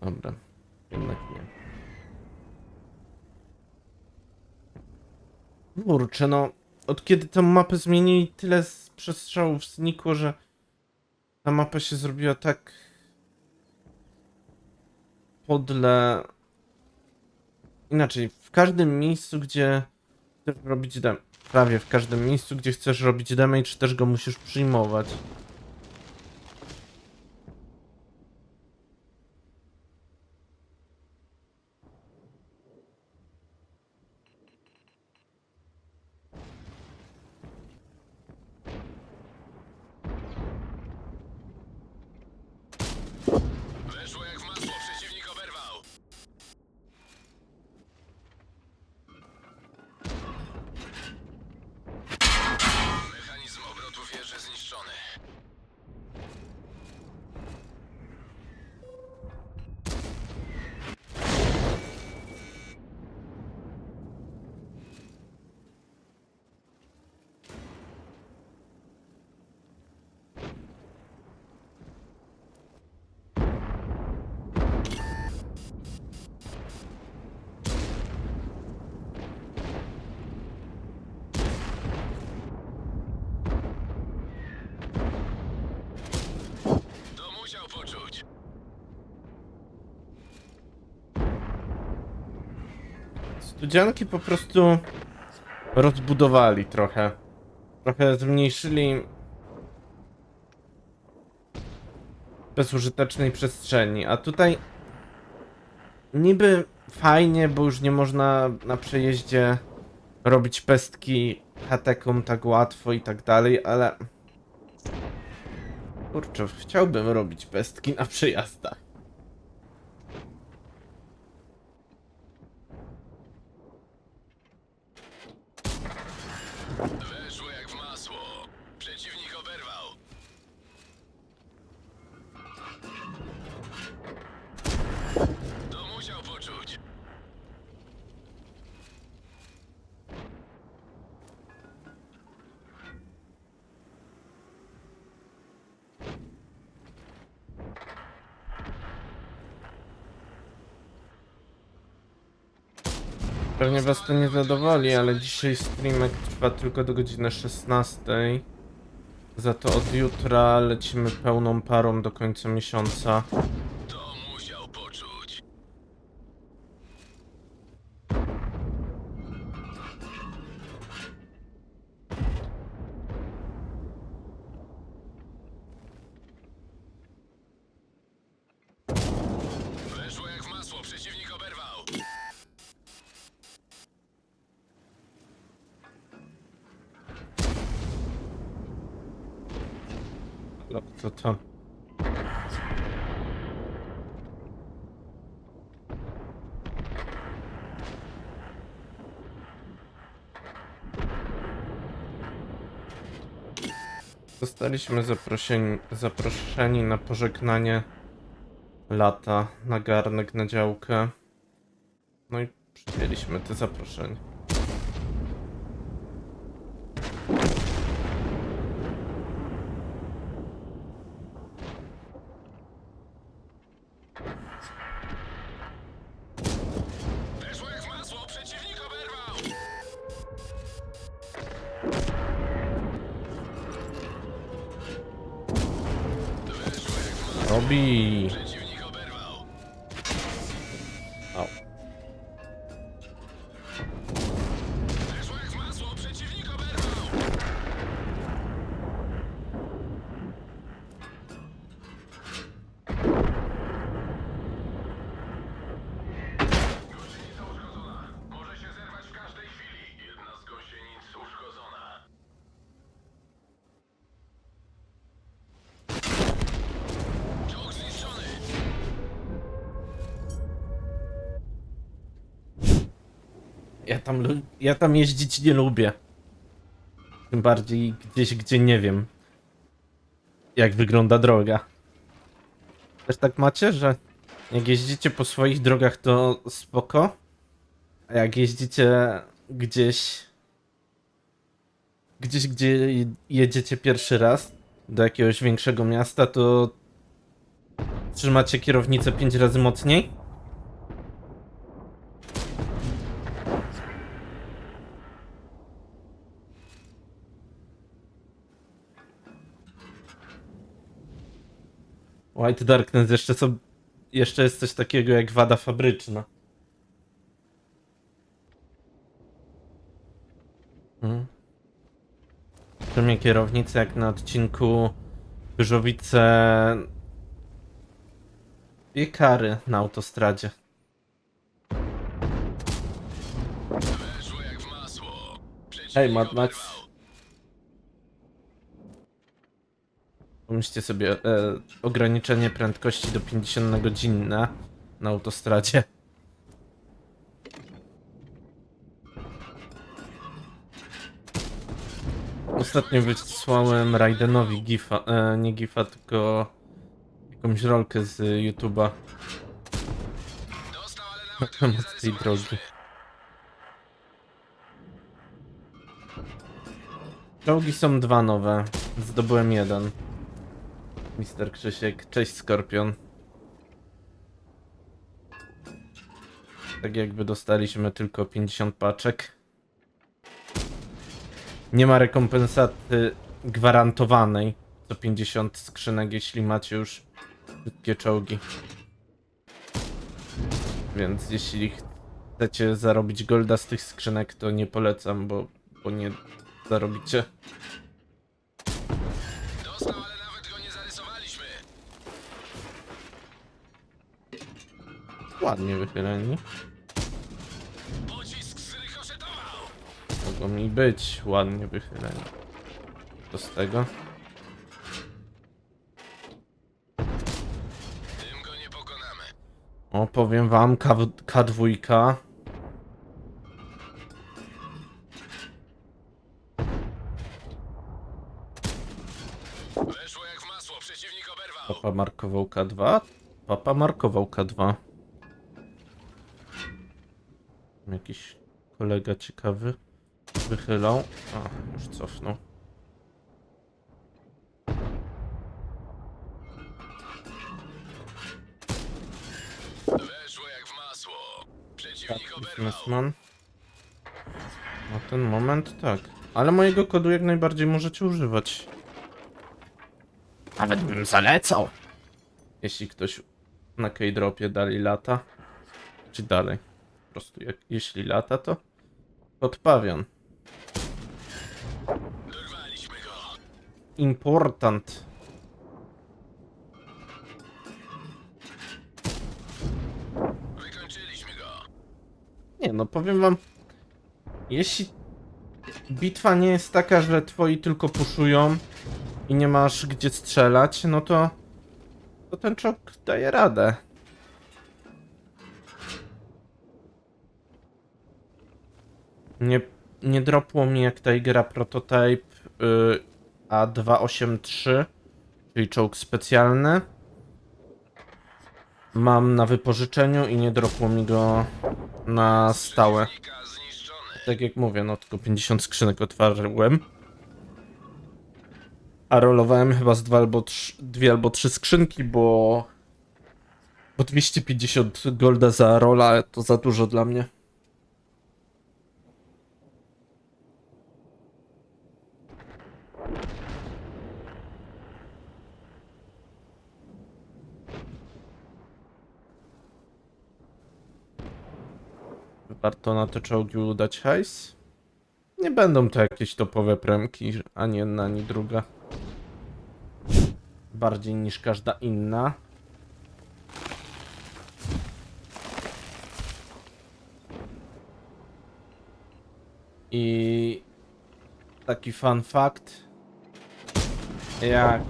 Dobra, jednak nie. Kurczę, no, od kiedy tę mapę zmienili, tyle z przestrzałów znikło, że ta mapa się zrobiła tak podle... Inaczej, w każdym miejscu, gdzie chcesz robić damage, prawie w każdym miejscu, gdzie chcesz robić damage, też go musisz przyjmować. Weszło jak w masło, przeciwnik oberwał. Mechanizm obrotu wieży zniszczony. To musiał poczuć. Studzianki po prostu rozbudowali trochę. Trochę zmniejszyli bezużytecznej przestrzeni, a tutaj niby fajnie, bo już nie można na przejeździe robić pestki hateką tak łatwo i tak dalej, ale kurczę, chciałbym robić pestki na przejazdach. Weszło jak w masło. Przeciwnik oberwał. To musiał poczuć. Pewnie was to nie zadowoli, ale dzisiaj streamek trwa tylko do godziny 16. Za to od jutra lecimy pełną parą do końca miesiąca. To musiał poczuć. Weszło jak w masło, przeciwnik oberwał. Ale co to? Zostaliśmy zaproszeni, zaproszeni na pożegnanie lata na garnek, na działkę. No i przyjęliśmy te zaproszenie. W Ja tam, ja tam jeździć nie lubię. Tym bardziej gdzieś, gdzie nie wiem, jak wygląda droga. Też tak macie, że jak jeździcie po swoich drogach, to spoko. A jak jeździcie gdzieś, gdzieś, gdzie jedziecie pierwszy raz do jakiegoś większego miasta, to Trzymacie kierownicę 5 razy mocniej? White Darkness jeszcze są... Jeszcze jest coś takiego jak wada fabryczna. Hmm. Trzymie kierownicę jak na odcinku Wyżowice... Piekary na autostradzie. W. Hej, Mad Max. Pomyślcie sobie, e, ograniczenie prędkości do 50 na godzinę na autostradzie. Ostatnio wysłałem Raidenowi gifa, e, nie gifa, tylko jakąś rolkę z YouTube'a na temat tej drogi. Czołgi są dwa nowe. Zdobyłem jeden. Mister Krzysiek. Cześć Skorpion. Tak jakby dostaliśmy tylko 50 paczek. Nie ma rekompensaty gwarantowanej co 50 skrzynek, jeśli macie już wszystkie czołgi. Więc jeśli chcecie zarobić golda z tych skrzynek, to nie polecam, bo, bo nie zarobicie. Dostał, ale nawet go nie zarysowaliśmy. Ładnie wychyleni. Pocisk zrykoszetował. Mogą mi być ładnie wychyleni. Co z tego? Tym go nie pokonamy. O, powiem wam, K K2. Weszło jak w masło. Przeciwnik oberwał. Papa markował K2. Papa markował K2. Jakiś kolega ciekawy wychylał. A, już cofnął. Weszło jak w masło. Przeciwnik oberwał. Businessman. Na ten moment tak. Ale mojego kodu jak najbardziej możecie używać. Nawet bym zalecał. Jeśli ktoś na K-dropie dalej lata. Czy dalej. Po prostu jak, jeśli lata to podpawion. Important. Nie no, powiem wam. Jeśli bitwa nie jest taka, że twoi tylko puszują i nie masz gdzie strzelać, no to, to ten czołg daje radę. Nie, nie dropło mi jak Tigera Prototype y, A283, czyli czołg specjalny. Mam na wypożyczeniu i nie dropło mi go na stałe. Tak jak mówię, no tylko 50 skrzynek otwarłem. A rolowałem chyba z dwa albo trz, dwie albo trzy skrzynki, bo... Bo 250 golda za rola to za dużo dla mnie. Warto na te czołgi udać hajs? Nie będą to jakieś topowe premki, ani jedna, ani druga. Bardziej niż każda inna. I taki fun fact. Jak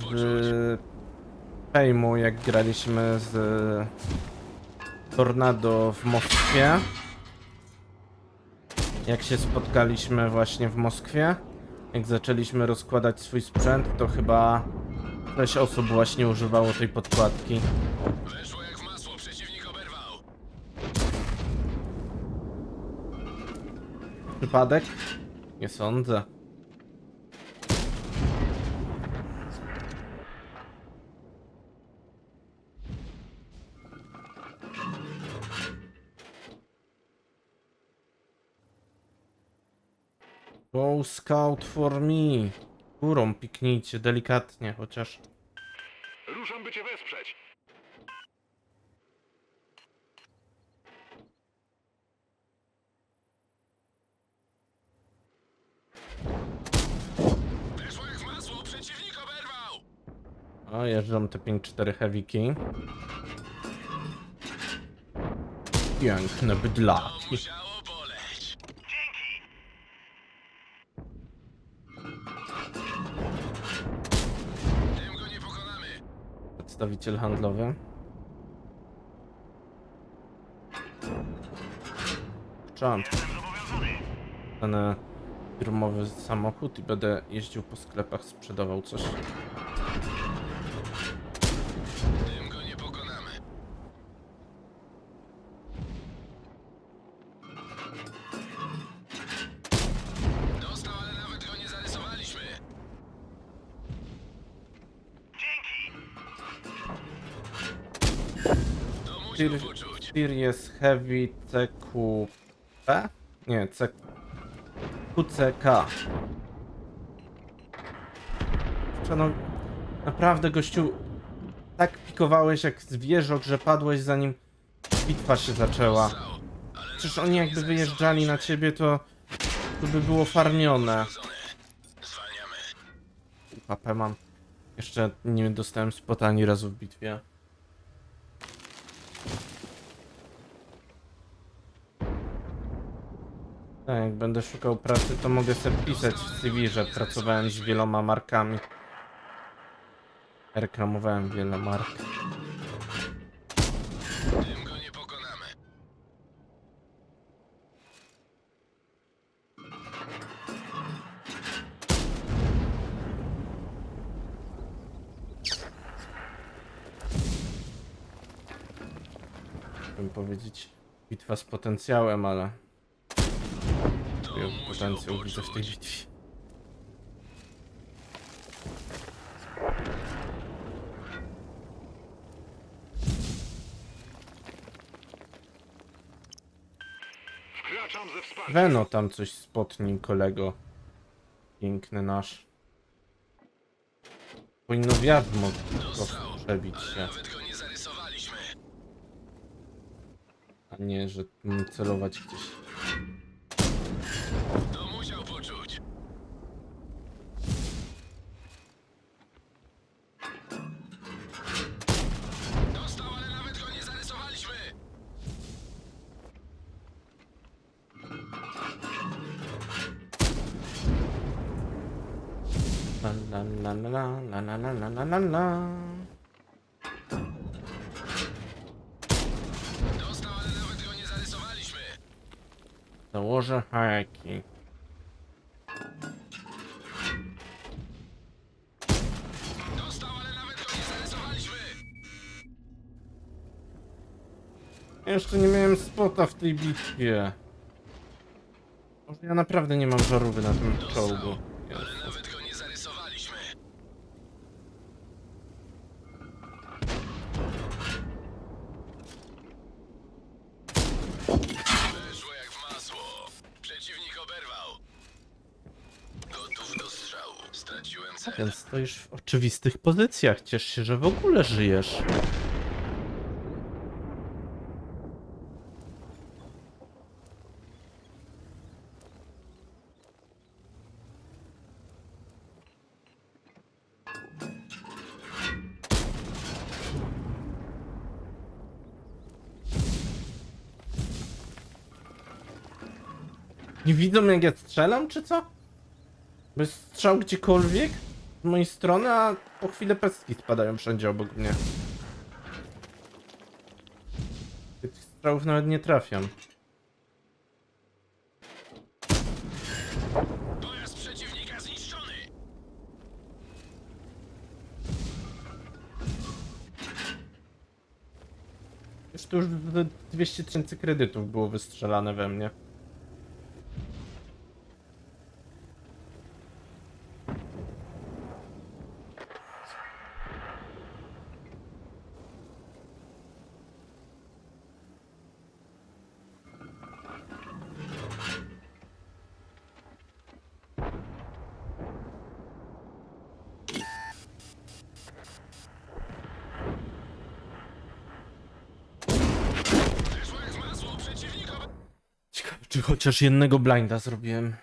z Fejmu, jak graliśmy z Tornado w Moskwie. Jak się spotkaliśmy właśnie w Moskwie, jak zaczęliśmy rozkładać swój sprzęt, to chyba 6 osób właśnie używało tej podkładki. Weszło jak w masło. Przeciwnik oberwał. Przypadek? Nie sądzę. Go scout for me. Górą piknijcie, delikatnie chociaż. Ruszam, by cię wesprzeć. Weszło jak w masło, przeciwnik oberwał! O, jeżdżą te 5-4 heaviki. Piękne bydlaki. Przedstawiciel handlowy. Jump. Ten firmowy samochód i będę jeździł po sklepach, sprzedawał coś. Tir- poczuć. Series Heavy CQP? Nie, C... QCK. Szanow... Naprawdę, gościu, tak pikowałeś jak zwierzok, że padłeś zanim bitwa się zaczęła. Przecież oni jakby wyjeżdżali na ciebie, to, to by było farmione. Papę mam. Jeszcze nie dostałem spota razu w bitwie. Tak, jak będę szukał pracy, to mogę sobie pisać w CV, że pracowałem z wieloma markami. Reklamowałem wiele mark. Tym go nie pokonamy. Bym powiedzieć, bitwa z potencjałem, ale potencjał widzę w tej bitwie. Weno tam coś spotnij, kolego. Piękny nasz. Powinno wiadmo po przebić się, nawet go nie zarysowaliśmy. A nie, że mm, celować gdzieś. To musiał poczuć. Dostał, ale nawet go nie zarysowaliśmy. La la la la la la la la la la Nawet go nie. Jeszcze nie miałem spota w tej bitwie. Może ja naprawdę nie mam żarówy na tym czołgu. Więc stoisz w oczywistych pozycjach. Ciesz się, że w ogóle żyjesz. Nie widzą jak ja strzelam, czy co? Bez strzał gdziekolwiek mojej strony, a po chwilę pestki spadają wszędzie obok mnie. Tych strzałów nawet nie trafiam. Pojazd przeciwnika zniszczony. Już to już ze 200 tysięcy kredytów było wystrzelane we mnie. Czy chociaż jednego blinda zrobiłem?